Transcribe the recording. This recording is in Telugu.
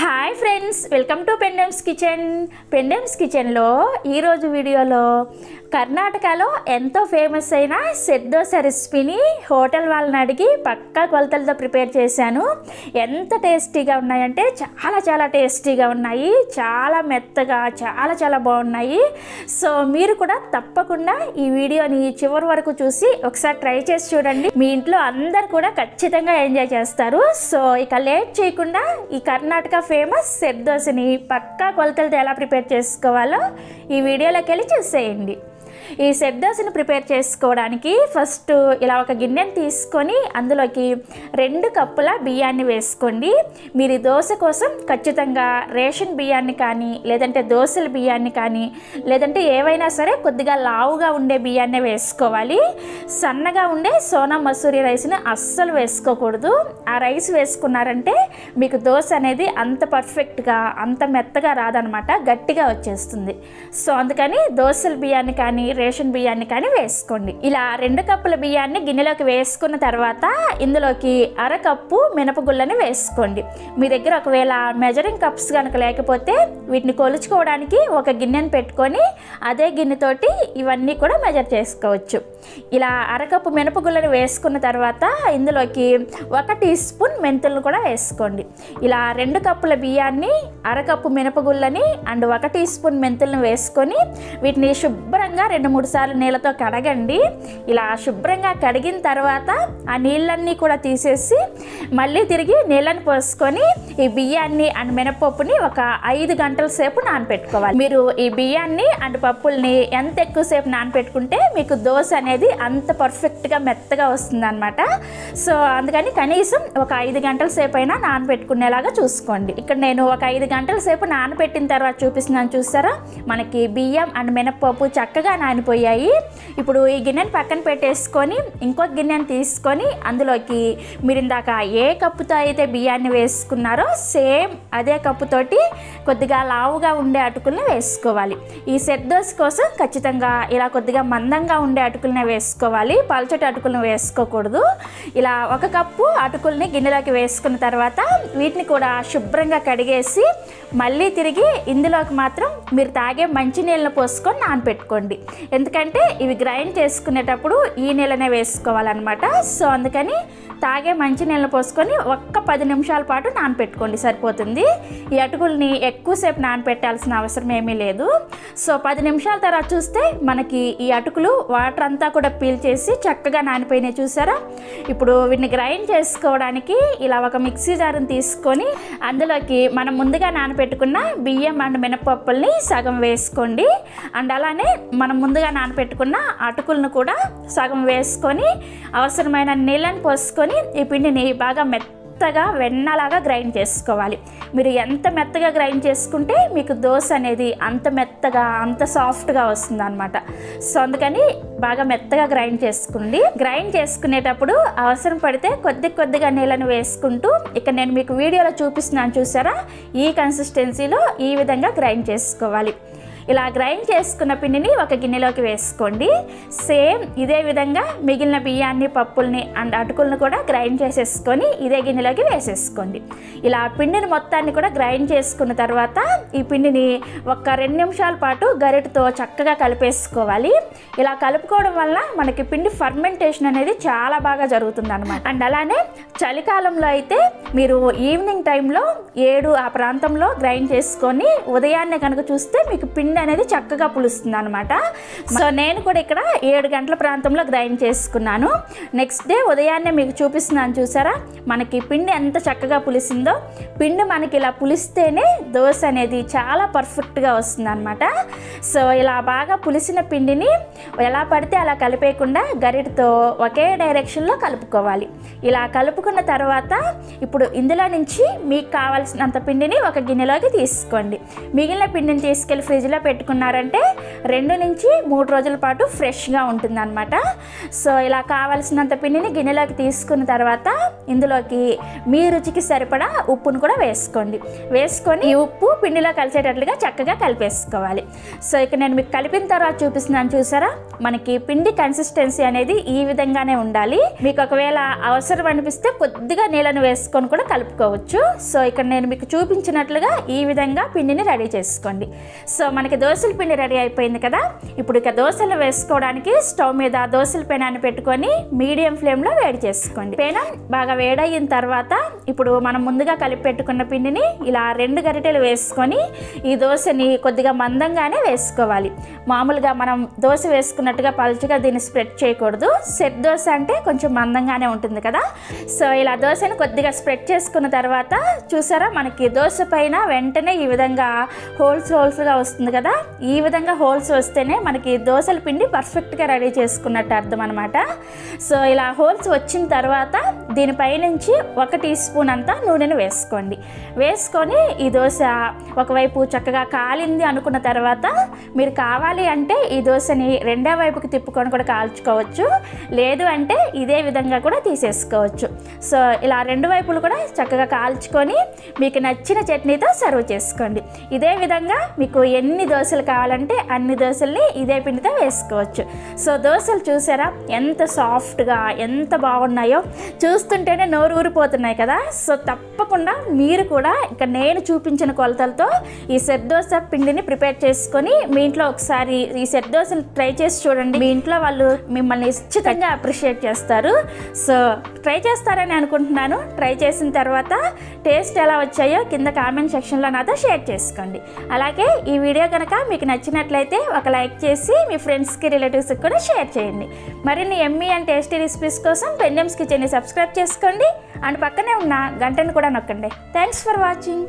Hi friends welcome to Pendems kitchen. Pendems కిచెన్లో ఈరోజు వీడియోలో కర్ణాటకలో ఎంతో ఫేమస్ అయిన సెట్ రెసిపీని హోటల్ వాళ్ళని అడిగి పక్కా కొలతలతో ప్రిపేర్ చేశాను. ఎంత టేస్టీగా ఉన్నాయంటే చాలా చాలా టేస్టీగా ఉన్నాయి. చాలా మెత్తగా చాలా చాలా బాగున్నాయి. సో మీరు కూడా తప్పకుండా ఈ వీడియోని చివరి వరకు చూసి ఒకసారి ట్రై చేసి చూడండి. మీ ఇంట్లో అందరు కూడా ఖచ్చితంగా ఎంజాయ్ చేస్తారు. సో ఇక లేట్ చేయకుండా ఈ కర్ణాటక ఫేమస్ సెట్ దోశని పక్కా కొలతలతో ఎలా ప్రిపేర్ చేసుకోవాలో ఈ వీడియోలోకి వెళ్ళి చూసేయండి. ఈ సెట్ దోశను ప్రిపేర్ చేసుకోవడానికి ఫస్ట్ ఇలా ఒక గిన్నెని తీసుకొని అందులోకి రెండు కప్పుల బియ్యాన్ని వేసుకోండి. మీరు ఈ దోశ కోసం ఖచ్చితంగా రేషన్ బియ్యాన్ని కానీ లేదంటే దోశల బియ్యాన్ని కానీ లేదంటే ఏవైనా సరే కొద్దిగా లావుగా ఉండే బియ్యాన్ని వేసుకోవాలి. సన్నగా ఉండే సోనా మసూరి రైస్ని అస్సలు వేసుకోకూడదు. ఆ రైస్ వేసుకున్నారంటే మీకు దోశ అనేది అంత పర్ఫెక్ట్గా అంత మెత్తగా రాదనమాట. గట్టిగా వచ్చేస్తుంది. సో అందుకని దోశల బియ్యాన్ని కానీ రేషన్ బియ్యాన్ని కానీ వేసుకోండి. ఇలా రెండు కప్పుల బియ్యాన్ని గిన్నెలోకి వేసుకున్న తర్వాత ఇందులోకి అరకప్పు మినపగుళ్ళని వేసుకోండి. మీ దగ్గర ఒకవేళ మెజరింగ్ కప్స్ కనుక లేకపోతే వీటిని కొలుచుకోవడానికి ఒక గిన్నెను పెట్టుకొని అదే గిన్నెతోటి ఇవన్నీ కూడా మెజర్ చేసుకోవచ్చు. ఇలా అరకప్పు మినపగుళ్ళని వేసుకున్న తర్వాత ఇందులోకి ఒక టీ స్పూన్ మెంతులను కూడా వేసుకోండి. ఇలా రెండు కప్పుల బియ్యాన్ని అరకప్పు మినపగుళ్ళని అండ్ ఒక టీ స్పూన్ మెంతులను వేసుకొని వీటిని శుభ్రంగా రెండు మూడు సార్లు నీళ్ళతో కడగండి. ఇలా శుభ్రంగా కడిగిన తర్వాత ఆ నీళ్ళన్నీ కూడా తీసేసి మళ్ళీ తిరిగి నీళ్ళని పోసుకొని ఈ బియ్యాన్ని అండ్ మినపప్పుని ఒక ఐదు గంటల సేపు నానపెట్టుకోవాలి. మీరు ఈ బియ్యాన్ని అండ్ పప్పుల్ని ఎంత ఎక్కువసేపు నానపెట్టుకుంటే మీకు దోశ అనేది అంత పర్ఫెక్ట్గా మెత్తగా వస్తుంది అనమాట సో అందుకని కనీసం ఒక ఐదు గంటల సేపు అయినా నానబెట్టుకునేలాగా చూసుకోండి. ఇక్కడ నేను ఒక ఐదు గంటల సేపు నానబెట్టిన తర్వాత చూపిస్తున్నాను చూసారా? మనకి బియ్యం అండ్ మినపప్పు చక్కగా నానిపోయాయి ఇప్పుడు ఈ గిన్నెని పక్కన పెట్టేసుకొని ఇంకో గిన్నెని తీసుకొని అందులోకి మీరు ఇందాక ఏ కప్పుతో అయితే బియ్యాన్ని వేసుకున్నారో సేమ్ అదే కప్పుతోటి కొద్దిగా లావుగా ఉండే అటుకుల్ని వేసుకోవాలి. ఈ సెట్ దోశ కోసం ఖచ్చితంగా ఇలా కొద్దిగా మందంగా ఉండే అటుకుల్ని వేసుకోవాలి. పల్చటి అటుకులను వేసుకోకూడదు. ఇలా ఒక కప్పు అటుకుల్ని గిన్నెలోకి వేసుకున్న తర్వాత వీటిని కూడా శుభ్రంగా కడిగేసి మళ్ళీ తిరిగి ఇందులోకి మాత్రం మీరు తాగే మంచినీళ్ళని పోసుకొని నానపెట్టుకోండి. ఎందుకంటే ఇవి గ్రైండ్ చేసుకునేటప్పుడు ఈ నీళ్ళనే వేసుకోవాలన్నమాట. సో అందుకని తాగే మంచి నీళ్ళు పోసుకొని ఒక్క పది నిమిషాల పాటు నానపెట్టుకోండి సరిపోతుంది. ఈ అటుకుల్ని ఎక్కువసేపు నానపెట్టాల్సిన అవసరం ఏమీ లేదు. సో పది నిమిషాల తర్వాత చూస్తే మనకి ఈ అటుకులు వాటర్ అంతా కూడా పీల్చేసి చక్కగా నానిపోయినాయి చూసారా? ఇప్పుడు వీటిని గ్రైండ్ చేసుకోవడానికి ఇలా ఒక మిక్సీ జారుని తీసుకొని అందులోకి మనం ముందుగా నానపెట్టుకున్న బియ్యం అండ్ మినపప్పుల్ని సగం వేసుకోండి. అండ్ అలానే మనం ముందుగా నానపెట్టుకున్న అటుకులను కూడా సగం వేసుకొని అవసరమైన నీళ్ళని పోసుకొని ఈ పిండిని బాగా మెత్తగా వెన్నలాగా గ్రైండ్ చేసుకోవాలి. మీరు ఎంత మెత్తగా గ్రైండ్ చేసుకుంటే మీకు దోశ అనేది అంత మెత్తగా అంత సాఫ్ట్గా వస్తుంది అనమాట సో అందుకని బాగా మెత్తగా గ్రైండ్ చేసుకోండి. గ్రైండ్ చేసుకునేటప్పుడు అవసరం పడితే కొద్ది కొద్దిగా నీళ్ళని వేసుకుంటూ ఇక్కడ నేను మీకు వీడియోలో చూపిస్తున్నాను చూసారా? ఈ కన్సిస్టెన్సీలో ఈ విధంగా గ్రైండ్ చేసుకోవాలి. ఇలా గ్రైండ్ చేసుకున్న పిండిని ఒక గిన్నెలోకి వేసుకోండి. సేమ్ ఇదే విధంగా మిగిలిన బియ్యాన్ని పప్పుల్ని అండ్ అటుకులను కూడా గ్రైండ్ చేసేసుకొని ఇదే గిన్నెలోకి వేసేసుకోండి. ఇలా పిండిని మొత్తాన్ని కూడా గ్రైండ్ చేసుకున్న తర్వాత ఈ పిండిని ఒక రెండు నిమిషాల పాటు గరిటతో చక్కగా కలిపేసుకోవాలి. ఇలా కలుపుకోవడం వల్ల మనకి పిండి ఫర్మెంటేషన్ అనేది చాలా బాగా జరుగుతుంది అనమాట అండ్ అలానే చలికాలంలో అయితే మీరు ఈవినింగ్ టైంలో ఏడు ఆ ప్రాంతంలో గ్రైండ్ చేసుకొని ఉదయాన్నే కనుక చూస్తే మీకు పిండి పిండి అనేది చక్కగా పులుస్తుంది అనమాట సో నేను కూడా ఇక్కడ ఏడు గంటల ప్రాంతంలో గ్రైండ్ చేసుకున్నాను. నెక్స్ట్ డే ఉదయాన్నే మీకు చూపిస్తున్నాను చూసారా? మనకి పిండి ఎంత చక్కగా పులిసిందో. పిండి మనకి ఇలా పులిస్తేనే దోశ అనేది చాలా పర్ఫెక్ట్గా వస్తుంది అనమాట సో ఇలా బాగా పులిసిన పిండిని ఎలా పడితే అలా కలిపేయకుండా గరిటతో ఒకే డైరెక్షన్లో కలుపుకోవాలి. ఇలా కలుపుకున్న తర్వాత ఇప్పుడు ఇందులో నుంచి మీకు కావాల్సినంత పిండిని ఒక గిన్నెలోకి తీసుకోండి. మిగిలిన పిండిని తీసుకెళ్ళి ఫ్రిడ్జ్లో పెట్టుకున్నారంటే రెండు నుంచి మూడు రోజుల పాటు ఫ్రెష్గా ఉంటుందన్నమాట. సో ఇలా కావలసినంత పిండిని గిన్నెలోకి తీసుకున్న తర్వాత ఇందులోకి మీ రుచికి సరిపడా ఉప్పును కూడా వేసుకోండి. వేసుకొని ఈ ఉప్పు పిండిలో కలిసేటట్లుగా చక్కగా కలిపేసుకోవాలి. సో ఇక నేను మీకు కలిపిన తర్వాత చూపిస్తున్నాను చూసారా? మనకి పిండి కన్సిస్టెన్సీ అనేది ఈ విధంగానే ఉండాలి. మీకు ఒకవేళ అవసరం అనిపిస్తే కొద్దిగా నీళ్ళను వేసుకొని కూడా కలుపుకోవచ్చు. సో ఇక్కడ నేను మీకు చూపించినట్లుగా ఈ విధంగా పిండిని రెడీ చేసుకోండి. సో మనకి దోశల పిండి రెడీ అయిపోయింది కదా? ఇప్పుడు ఇక దోశలు వేసుకోవడానికి స్టవ్ మీద దోశల పెనాన్ని పెట్టుకొని మీడియం ఫ్లేమ్లో వేడి చేసుకోండి. పెనం బాగా వేడయిన తర్వాత ఇప్పుడు మనం ముందుగా కలిపి పెట్టుకున్న పిండిని ఇలా రెండు గరిటెలు వేసుకొని ఈ దోశని కొద్దిగా మందంగానే వేసుకోవాలి. మామూలుగా మనం దోశ వేసుకున్నట్టుగా పలుచగా దీన్ని స్ప్రెడ్ చేయకూడదు. సెట్ దోశ అంటే కొంచెం మందంగానే ఉంటుంది కదా? సో ఇలా దోశని కొద్దిగా స్ప్రెడ్ చేసుకున్న తర్వాత చూసారా? మనకి దోశ పైన వెంటనే ఈ విధంగా హోల్స్ హోల్స్గా వస్తుంది కదా? ఈ విధంగా హోల్స్ వస్తేనే మనకి దోశల పిండి పర్ఫెక్ట్గా రెడీ చేసుకున్నట్టు అర్థం అనమాట సో ఇలా హోల్స్ వచ్చిన తర్వాత దీనిపై నుంచి ఒక టీ స్పూన్ అంతా నూనెను వేసుకోండి. వేసుకొని ఈ దోశ ఒకవైపు చక్కగా కాలింది అనుకున్న తర్వాత మీరు కావాలి అంటే ఈ దోశని రెండో వైపుకి తిప్పుకొని కూడా కాల్చుకోవచ్చు. లేదు అంటే ఇదే విధంగా కూడా తీసేసుకోవచ్చు. సో ఇలా రెండు వైపులు కూడా చక్కగా కాల్చుకొని మీకు నచ్చిన చట్నీతో సర్వ్ చేసుకోండి. ఇదే విధంగా మీకు ఎన్ని దోశలు కావాలంటే అన్ని దోశల్ని ఇదే పిండితో వేసుకోవచ్చు. సో దోశలు చూసారా? ఎంత సాఫ్ట్గా ఎంత బాగున్నాయో. చూస్తుంటేనే నోరు ఊరిపోతున్నాయి కదా. సో తప్పకుండా మీరు కూడా ఇక నేను చూపించిన కొలతలతో ఈ సెట్ దోశ పిండిని ప్రిపేర్ చేసుకొని మీ ఇంట్లో ఒకసారి ఈ సెట్ ట్రై చేసి చూడండి. మీ ఇంట్లో వాళ్ళు మిమ్మల్ని ఖచ్చితంగా అప్రిషియేట్ చేస్తారు. సో ట్రై చేస్తారని అనుకుంటున్నాను. ట్రై చేసిన తర్వాత టేస్ట్ ఎలా వచ్చాయో కింద కామెంట్ సెక్షన్లో నాతో షేర్ చేసుకోండి. అలాగే ఈ వీడియో కనుక మీకు నచ్చినట్లయితే ఒక లైక్ చేసి మీ ఫ్రెండ్స్కి రిలేటివ్స్కి కూడా షేర్ చేయండి. మరిన్ని ఎమ్మీ అండ్ టేస్టీ రెసిపీస్ కోసం పెండమ్స్ కిచెన్ని సబ్స్క్రైబ్ చేసుకోండి. అండ్ పక్కనే ఉన్న గంటను కూడా నొక్కండి. Thanks for watching